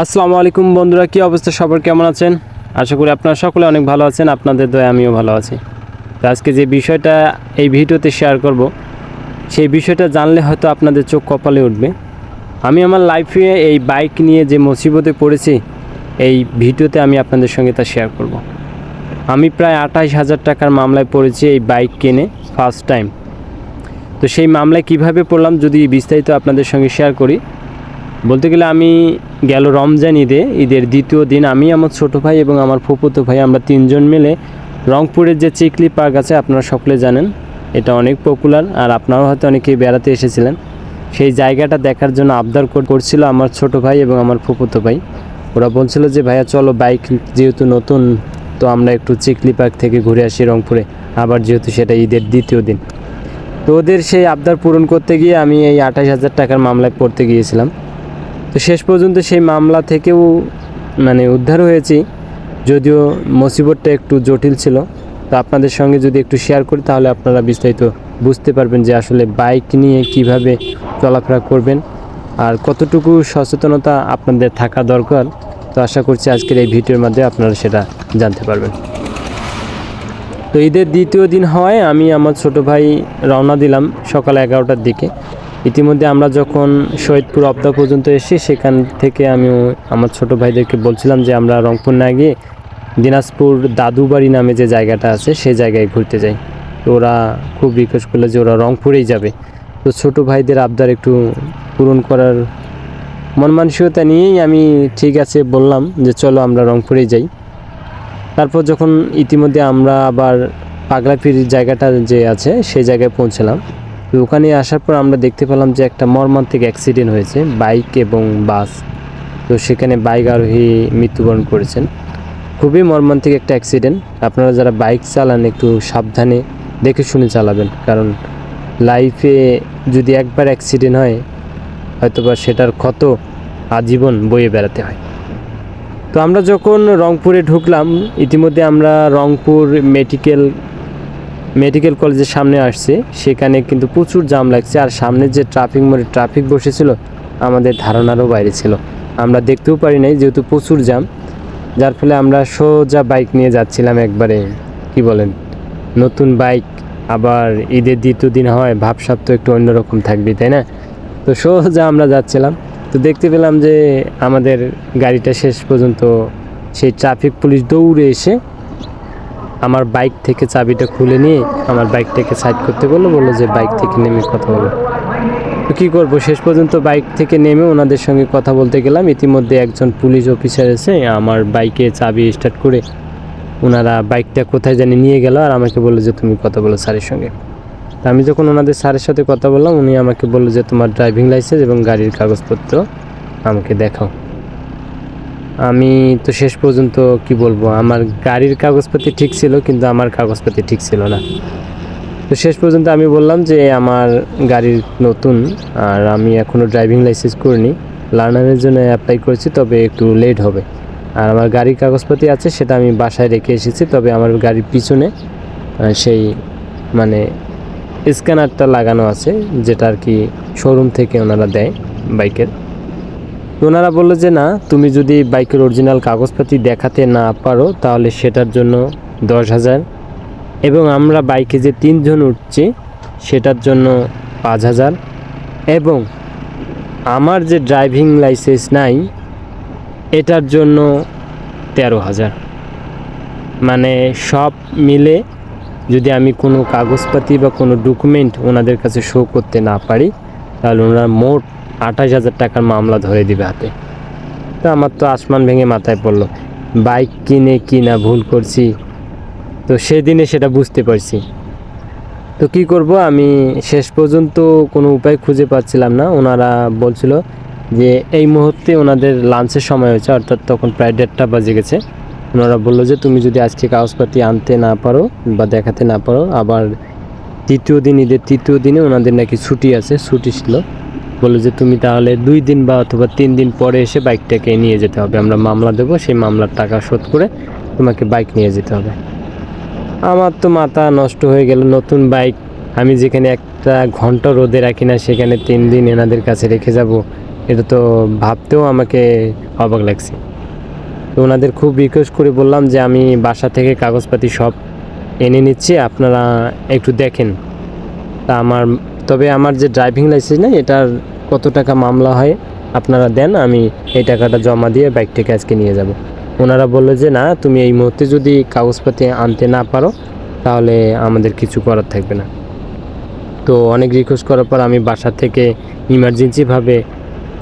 আসসালামু আলাইকুম বন্ধুরা, কি অবস্থা? সবার কেমন আছেন? আশা করি আপনারা সকলে অনেক ভালো আছেন, আপনাদের দয়ে, আমিও ভালো আছি। তো আজকে যে বিষয়টা এই ভিডিওতে শেয়ার করব, সেই বিষয়টা জানলে হয়তো আপনাদের চোখ কপালে উঠবে। আমি আমার লাইফে এই বাইক নিয়ে যে মুসিবতে পড়েছি, এই ভিডিওতে আমি আপনাদের সঙ্গে তা শেয়ার করব। আমি প্রায় আঠাশ হাজার টাকার মামলায় পড়েছি এই বাইক কিনে ফার্স্ট টাইম তো সেই মামলায় কীভাবে পড়লাম, যদি বিস্তারিত আপনাদের সঙ্গে শেয়ার করি বলতে গেলে আমি গেল রমজান ঈদে ঈদের দ্বিতীয় দিন আমি, আমার ছোটো ভাই এবং আমার ফুপুতো ভাই আমরা তিনজন মিলে রংপুরের যে চিকলি পার্ক আছে, আপনারা সকলে জানেন, এটা অনেক পপুলার আর আপনারাও হয়তো অনেকেই বেড়াতে এসেছিলেন। সেই জায়গাটা দেখার জন্য আবদার কর- করছিল আমার ছোট ভাই এবং আমার ফুপুতো ভাই। ওরা বলছিল যে, ভাইয়া, চলো, বাইক যেহেতু নতুন, তো আমরা একটু চিকলি পার্ক থেকে ঘুরে আসি রংপুরে। আবার যেহেতু সেটা ঈদের দ্বিতীয় দিন। তো ওদের সেই আবদার পূরণ করতে গিয়ে আমি এই আঠাশ হাজার টাকার মামলায় পড়তে গিয়েছিলাম। তো শেষ পর্যন্ত সেই মামলা থেকেও মানে উদ্ধার হয়েছি। যদিও মুসিবতটা একটু জটিল ছিল। তো আপনাদের সঙ্গে যদি একটু শেয়ার করি, তাহলে আপনারা বিস্তারিত বুঝতে পারবেন যে আসলে বাইক নিয়ে কীভাবে চলাফেরা করবেন আর কতটুকু সচেতনতা আপনাদের থাকা দরকার। তো আশা করছি আজকের এই ভিডিওর মাধ্যমে আপনারা সেটা জানতে পারবেন। তো ঈদের দ্বিতীয় দিন হওয়ায় আমি আমার ছোট ভাই রওনা দিলাম সকাল এগারোটার দিকে। ইতিমধ্যে আমরা যখন শহীদপুর অবদা পর্যন্ত এসে সেখান থেকে আমি আমার ছোট ভাইদেরকে বলছিলাম যে আমরা রংপুর না গিয়ে দিনাজপুর দাদুবাড়ি নামে যে জায়গাটা আছে, সেই জায়গায় ঘুরতে যাই। তো ওরা খুব রিকোয়েস্ট করল যে ওরা রংপুরেই যাবে। তো ছোট ভাইদের আবদার একটু পূরণ করার মন মানসিকতা নিয়েই আমি ঠিক আছে বললাম যে চলো আমরা রংপুরেই যাই। তারপর যখন ইতিমধ্যে আমরা আবার পাগলাপির জায়গাটা যে আছে, সেই জায়গায় পৌঁছলাম। তো ওখানে আসার পর আমরা দেখতে পেলাম যে একটা মর্মান্তিক অ্যাক্সিডেন্ট হয়েছে বাইক এবং বাস তো সেখানে বাইক আরোহী মৃত্যুবরণ করেছেন। খুবই মর্মান্তিক একটা অ্যাক্সিডেন্ট আপনারা যারা বাইক চালান একটু সাবধানে দেখে শুনে চালাবেন। কারণ লাইফে যদি একবার অ্যাক্সিডেন্ট হয়, হয়তোবা সেটার ক্ষত আজীবন বয়ে বেড়াতে হয়। তো আমরা যখন রংপুরে ঢুকলাম, ইতিমধ্যে আমরা রংপুর মেডিকেল মেডিকেল কলেজের সামনে আসছে। সেখানে কিন্তু প্রচুর জাম লাগছে আর সামনে যে ট্রাফিক মোড়ে ট্রাফিক বসেছিল, আমাদের ধারণারও বাইরে ছিল। আমরা দেখতেও পারি নাই যেহেতু প্রচুর জাম যার ফলে আমরা সোজা বাইক নিয়ে যাচ্ছিলাম একবারে, কি বলেন, নতুন বাইক, আবার ঈদের দ্বিতীয় দিন হয়, ভাবসাব তো একটু অন্যরকম থাকবে, তাই না? তো সোজা আমরা যাচ্ছিলাম। তো দেখতে পেলাম যে আমাদের গাড়িটা শেষ পর্যন্ত সেই ট্রাফিক পুলিশ দৌড়ে এসে আমার বাইক থেকে চাবিটা খুলে নিয়ে আমার বাইকটাকে সাইড করতে বলল বলল যে বাইক থেকে নেমে কথা বলো। তো কী করব? শেষ পর্যন্ত বাইক থেকে নেমে ওনাদের সঙ্গে কথা বলতে গেলাম। ইতিমধ্যে একজন পুলিশ অফিসার এসে আমার বাইকে চাবি স্টার্ট করে ওনারা বাইকটা কোথায় জানি নিয়ে গেল আর আমাকে বলল যে তুমি কথা বলো স্যারের সঙ্গে। আমি যখন ওনাদের স্যারের সাথে কথা বললাম, উনি আমাকে বলল যে তোমার ড্রাইভিং লাইসেন্স এবং গাড়ির কাগজপত্র আমাকে দেখাও। আমি তো শেষ পর্যন্ত কি বলব, আমার গাড়ির কাগজপাতি ঠিক ছিল কিন্তু আমার কাগজপাতি ঠিক ছিল না। তো শেষ পর্যন্ত আমি বললাম যে আমার গাড়ির নতুন আর আমি এখনও ড্রাইভিং লাইসেন্স করিনি। লার্নারের জন্য অ্যাপ্লাই করেছি, তবে একটু লেট হবে। আর আমার গাড়ির কাগজপাতি আছে, সেটা আমি বাসায় রেখে এসেছি, তবে আমার গাড়ির পিছনে সেই মানে স্ক্যানারটা লাগানো আছে, যেটা আর কি শোরুম থেকে ওনারা দেয় বাইকের। ওনারা বলল যে, না, তুমি যদি বাইকের অরিজিনাল কাগজপাতি দেখাতে না পারো, তাহলে সেটার জন্য দশ হাজার। এবং আমরা বাইকে যে তিনজন উঠছি, সেটার জন্য পাঁচ হাজার। এবং আমার যে ড্রাইভিং লাইসেন্স নাই, এটার জন্য তেরো হাজার। মানে সব মিলে যদি আমি কোনো কাগজপাতি বা কোনো ডকুমেন্ট ওনাদের কাছে শো করতে না পারি, তাহলে ওনারা মোট আঠাশ হাজার টাকার মামলা ধরে দিবে হাতে। তো আমার তো আসমান ভেঙে মাথায় পড়ল। বাইক কিনে কি না ভুল করছি। তো সেদিনে সেটা বুঝতে পারছি। তো কি করব? আমি শেষ পর্যন্ত কোনো উপায় খুঁজে পাচ্ছিলাম না। ওনারা বলছিল যে, এই মুহূর্তে ওনাদের লাঞ্চের সময় হয়েছে, অর্থাৎ তখন প্রায় দেড়টা বাজে গেছে। ওনারা বলল যে, তুমি যদি আজকে কাগজপাতি আনতে না পারো বা দেখাতে না পারো, আবার তৃতীয় দিন, ঈদের তৃতীয় দিনে ওনাদের নাকি ছুটি আছে, ছুটি ছিল। বলল যে তুমি তাহলে দুই দিন বা অথবা তিন দিন পরে এসে বাইকটাকে নিয়ে যেতে হবে। আমরা মামলা দেবো, সেই মামলার টাকা শোধ করে তোমাকে বাইক নিয়ে যেতে হবে। আমার তো মাথা নষ্ট হয়ে গেল, নতুন বাইক আমি যেখানে একটা ঘণ্টা রোদে রাখি না, সেখানে তিন দিন এনাদের কাছে রেখে যাব। এটা তো ভাবতেও আমাকে অবাক লাগছে। তো ওনাদের খুব রিকোয়েস্ট করে বললাম যে আমি বাসা থেকে কাগজপাতি সব এনে নিচ্ছি, আপনারা একটু দেখেন। তা আমার তবে আমার যে ড্রাইভিং লাইসেন্স নেই, এটার কত টাকা মামলা হয় আপনারা দেন, আমি এই টাকাটা জমা দিয়ে বাইকটাকে আজকে নিয়ে যাব। ওনারা বলল যে, না, তুমি এই মুহূর্তে যদি কাগজপাতি আনতে না পারো, তাহলে আমাদের কিছু করার থাকবে না। তো অনেক রিকোয়েস্ট করার পর আমি বাসা থেকে ইমার্জেন্সিভাবে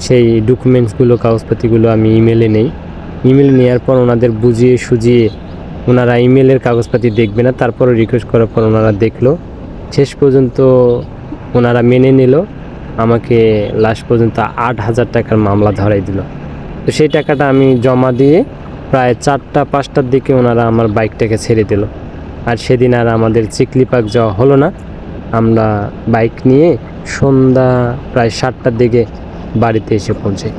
সেই ডকুমেন্টসগুলো কাগজপাতিগুলো আমি ইমেলে নেই। ইমেল নেওয়ার পর ওনাদের বুঝিয়ে সুজিয়ে ওনারা ইমেলের কাগজপাতি দেখবে না। তারপরে রিকোয়েস্ট করার পর ওনারা দেখল। শেষ পর্যন্ত ওনারা মেনে নিল, আমাকে লাস্ট পর্যন্ত আট হাজার টাকার মামলা ধরাই দিল। তো সেই টাকাটা আমি জমা দিয়ে প্রায় চারটা, পাঁচটার দিকে ওনারা আমার বাইকটাকে ছেড়ে দিল। আর সেদিন আর আমাদের চিকলি পার্ক যাওয়া হলো না। আমরা বাইক নিয়ে সন্ধ্যা প্রায় সাতটার দিকে বাড়িতে এসে পৌঁছাই।